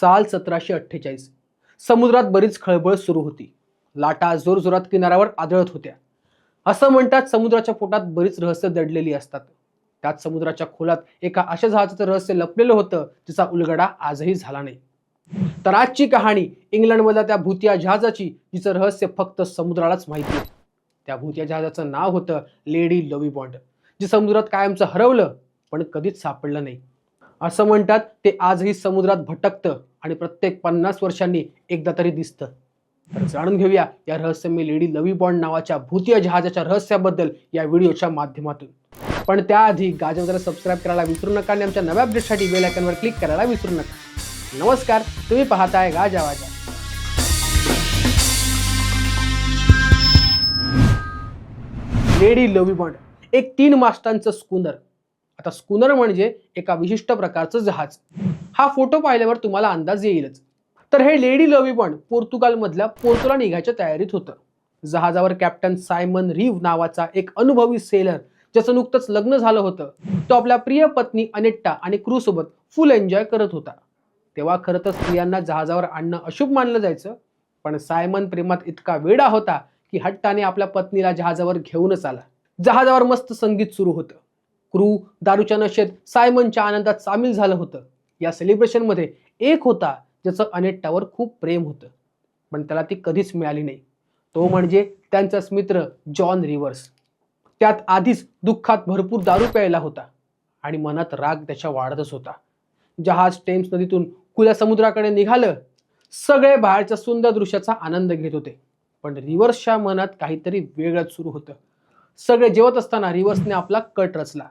साल सतराशे अठ्ठेचाळीस. समुद्रात बरीच खळबळ सुरू होती. लाटा जोरजोरात किनाऱ्यावर आदळत होत्या. असं म्हणतात समुद्राच्या पोटात बरीच रहस्य दडलेली असतात. त्यात समुद्राच्या खोलात एका अशा जहाजाचं रहस्य लपलेलं होतं जिचा उलगडा आजही झाला नाही. तर आजची कहाणी इंग्लंडमधल्या त्या भूतिया जहाजाची जिचं रहस्य फक्त समुद्रालाच माहिती आहे त्या भूतिया जहाजाचं नाव होतं लेडी लवी बॉन्ड जे समुद्रात कायमचं हरवलं पण कधीच सापडलं नाही. असं म्हणतात ते आजही समुद्रात भटकतं आणि प्रत्येक पन्नास वर्षांनी एकदा तरी दिसतं. तर जाणून घेऊया या रहस्यमय लेडी लवी बॉन्ड नावाच्या भूतीय जहाजाच्या रहस्याबद्दल या व्हिडिओच्या माध्यमातून. पण त्याआधी गाजवताला सबस्क्राईब करायला विसरू नका आणि आमच्या नव्या अपडेटसाठी बेल आयकॉनवर क्लिक करायला विसरू नका. नमस्कार तुम्ही पाहताय गाजावाजा लेडी लवी बॉन्ड एक तीन मास्टांचं स्कूनर. आता स्कूनर म्हणजे एका विशिष्ट प्रकारचं जहाज. हा फोटो पाहिल्यावर तुम्हाला अंदाज येईलच. तर हे लेडी लवी पण पोर्तुगालमधल्या पोर्तुला निघायच्या तयारीत होतं. जहाजावर कॅप्टन सायमन रिव्ह नावाचा एक अनुभवी सेलर ज्याचं नुकतंच लग्न झालं होतं तो आपल्या प्रिय पत्नी अनेट्टा आणि क्रू सोबत फुल एन्जॉय करत होता. तेव्हा खरं तर स्त्रियांना जहाजावर आणणं अशुभ मानलं जायचं पण सायमन प्रेमात इतका वेडा होता की हट्टाने आपल्या पत्नीला जहाजावर घेऊनच आला. जहाजावर मस्त संगीत सुरू होतं. क्रू दारूच्या नशेत सायमनच्या आनंदात सामील झालं होतं. या सेलिब्रेशनमध्ये एक होता ज्याचं अनेट्टावर खूप प्रेम होतं. पण त्याला ती कधीच मिळाली नाही. तो म्हणजे त्यांचाच मित्र जॉन रिव्हर्स त्यात आधीच दुःखात भरपूर दारू प्यायला होता आणि मनात राग त्याच्या वाढतच होता. जहाज टेम्स नदीतून खुल्या समुद्राकडे निघालं. सगळे बाहेरच्या सुंदर दृश्याचा आनंद घेत होते. पण रिव्हर्सच्या मनात काहीतरी वेगळंच सुरू होतं. सगळे जेवत असताना रिव्हर्सने आपला कट रचला.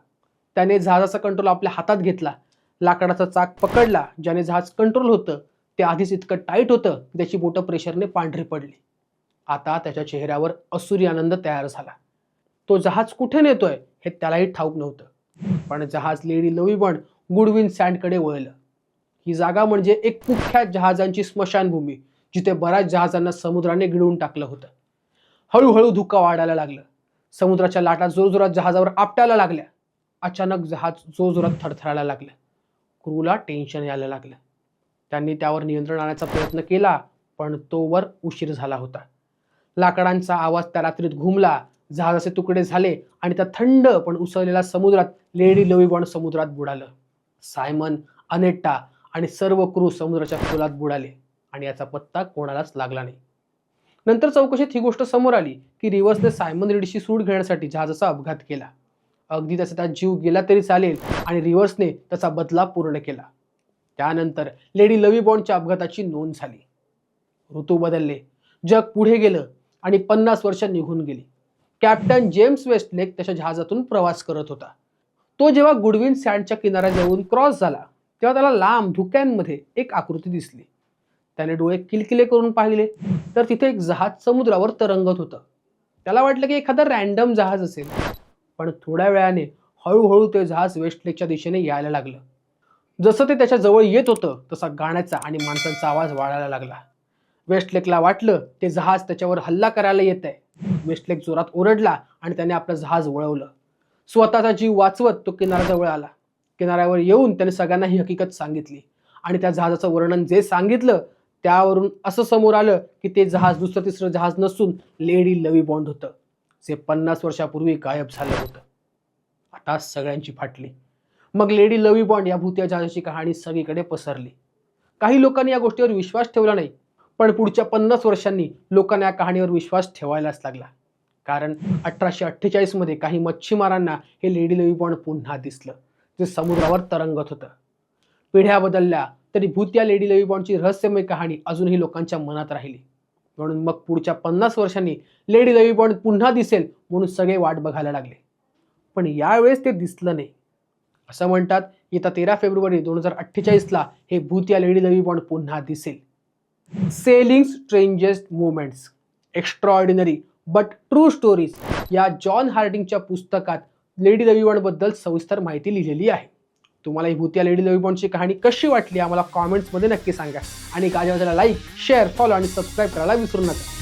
त्याने जहाजाचा कंट्रोल आपल्या हातात घेतला. लाकडाचा चाक पकडला ज्याने जहाज कंट्रोल होतं ते आधीच इतकं टाईट होतं त्याची बोटं प्रेशरने पांढरी पडली. आता त्याच्या चेहऱ्यावर असुरी आनंद तयार झाला. तो जहाज कुठे नेतोय हे त्यालाही ठाऊक नव्हतं. पण जहाज लेडी लवीबण गुडविन सँडकडे वळलं. ही जागा म्हणजे एक कुख्यात जहाजांची स्मशानभूमी जिथे बऱ्याच जहाजांना समुद्राने गिळून टाकलं होतं. हळूहळू धुका वाढायला लागलं. समुद्राच्या लाटा जोरजोरात जहाजावर आपटायला लागल्या. अचानक जहाज जोरजोरात थरथरायला लागलं. क्रूला टेन्शन यायला लागलं. त्यांनी त्यावर नियंत्रण आणण्याचा प्रयत्न केला पण तोवर उशीर झाला होता. लाकडांचा आवाज त्या रात्रीत घुमला. जहाजाचे तुकडे झाले आणि त्या थंड पण उसळलेल्या समुद्रात लेडी लवीबॉन समुद्रात बुडालं. सायमन अनेट्टा आणि सर्व क्रू समुद्राच्या खोलात बुडाले आणि याचा पत्ता कोणालाच लागला नाही. नंतर चौकशीत ही गोष्ट समोर आली की रिवर्सने सायमन रीडशी सूट घेण्यासाठी जहाजाचा अपघात केला. अगदी त्याचा जीव गेला तरी चालेल आणि रिव्हर्सने त्याचा बदला पूर्ण केला. त्यानंतर लेडी लवी बॉन्डच्या अपघाताची नोंद झाली. ऋतू बदलले. जग पुढे गेलं आणि पन्नास वर्ष निघून गेली. कॅप्टन जेम्स वेस्टलेक त्याच्या जहाजातून प्रवास करत होता. तो जेव्हा गुडविन सँडच्या किनाऱ्याजवळून क्रॉस झाला तेव्हा त्याला लांब धुक्यांमध्ये एक आकृती दिसली. त्याने डोळे किलकिले करून पाहिले तर तिथे एक जहाज समुद्रावर तरंगत होतं. त्याला वाटलं की एखादं रॅन्डम जहाज असेल. पण थोड्या वेळाने हळूहळू ते जहाज वेस्ट लेकच्या दिशेने यायला लागलं. जसं ते त्याच्याजवळ येत होतं तसा गाण्याचा आणि माणसांचा आवाज वाढायला लागला. वेस्टलेकला वाटलं ते जहाज त्याच्यावर हल्ला करायला येत आहे वेस्टलेक जोरात ओरडला आणि त्याने आपलं जहाज वळवलं. स्वतःचा जीव वाचवत तो किनाऱ्याजवळ आला. किनाऱ्यावर येऊन त्याने सगळ्यांना ही हकीकत सांगितली. आणि त्या जहाजाचं वर्णन जे सांगितलं त्यावरून असं समोर आलं की ते जहाज दुसरं तिसरं जहाज नसून लेडी लवी बॉन्ड होतं. जे पन्नास वर्षापूर्वी गायब झालं होतं. आता सगळ्यांची फाटली. मग लेडी लवी बॉन्ड या भूतिया जहाजाची कहाणी सगळीकडे पसरली. काही लोकांनी या गोष्टीवर विश्वास ठेवला नाही पण पुढच्या पन्नास वर्षांनी लोकांना या कहाणीवर विश्वास ठेवायलाच लागला. कारण अठराशे अठ्ठेचाळीसमध्ये काही मच्छीमारांना हे लेडी लवी बॉन्ड पुन्हा दिसलं. जे समुद्रावर तरंगत होतं. पिढ्या बदलल्या तरी भूतिया लेडी लवी बॉन्डची रहस्यमय कहाणी अजूनही लोकांच्या मनात राहिली. म्हणून मग पुढच्या पन्नास वर्षांनी लेडी लवी बॉन्ड पुन्हा दिसेल म्हणून सगळे वाट बघायला लागले. पण यावेळेस ते दिसलं नाही. असं म्हणतात येत्या तेरा फेब्रुवारी दोन हजार अठ्ठेचाळीसला हे भूतिया लेडी लवी बॉन्ड पुन्हा दिसेल. Sailing strangest movements extraordinary but true stories या जॉन हार्डिंगच्या पुस्तकात लेडी लवी बॉन्डबद्दल सविस्तर माहिती लिहिलेली आहे. तुम्हाला ही भूतिया लेडी लवीबॉन्डची कहाणी कशी वाटली आम्हाला कॉमेंट्समध्ये नक्की सांगा. आणि गाजावाजाला लाईक शेअर फॉलो आणि सबस्क्राईब करायला विसरू नका.